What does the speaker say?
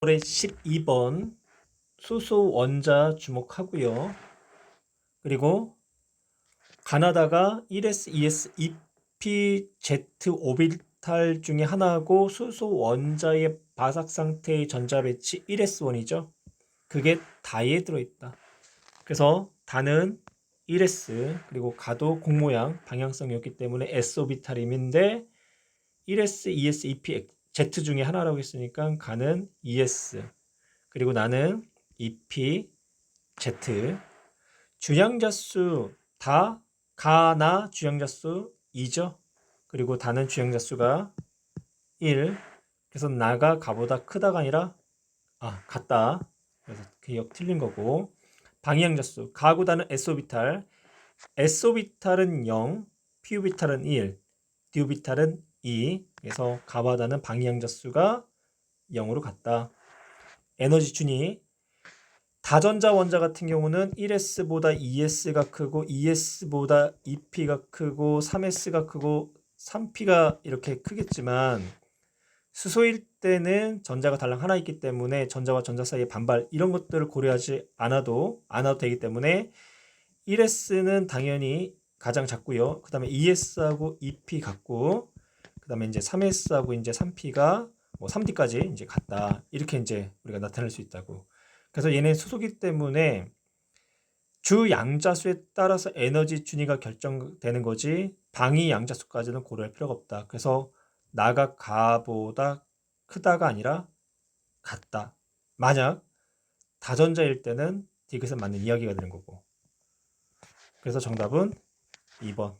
올해 12번 수소 원자 주목하고요. 그리고 가나다가 1s, 2s, EP, Z 오비탈 중에 하나고 수소 원자의 바삭 상태의 전자 배치 1s1이죠. 그게 다에 들어있다. 그래서 다는 1s 그리고 가도 공모양 방향성이었기 때문에 s 오비탈임인데 1s, 2s, EP, Z 중에 하나라고 했으니까 가는 ES 그리고 나는 EP Z. 주양자 수 다 가나 주양자 수 2죠. 그리고 다는 주양자 수가 1 그래서 나가 가보다 크다가 아니라 아 같다. 그래서 기억 틀린 거고. 방향자수 가고 다는 S오비탈. S오비탈은 0 P오비탈은 1 D오비탈은 2 그래서 가바다는 방향자 수가 0으로 같다. 에너지 준위 다전자 원자 같은 경우는 1s보다 2s가 크고 2s보다 2p가 크고 3s가 크고 3p가 이렇게 크겠지만 수소일 때는 전자가 달랑 하나 있기 때문에 전자와 전자 사이의 반발 이런 것들을 고려하지 않아도 않아도 되기 때문에 1s는 당연히 가장 작고요. 그 다음에 2s하고 2p 같고 그 다음에 이제 3s하고 이제 3p가 뭐 3d까지 이제 같다. 이렇게 이제 우리가 나타낼 수 있다고. 그래서 얘네 수소기 때문에 주 양자수에 따라서 에너지 준위가 결정되는 거지 방위 양자수까지는 고려할 필요가 없다. 그래서 나가 가보다 크다가 아니라 같다. 만약 다전자일 때는 디귿은 맞는 이야기가 되는 거고. 그래서 정답은 2번.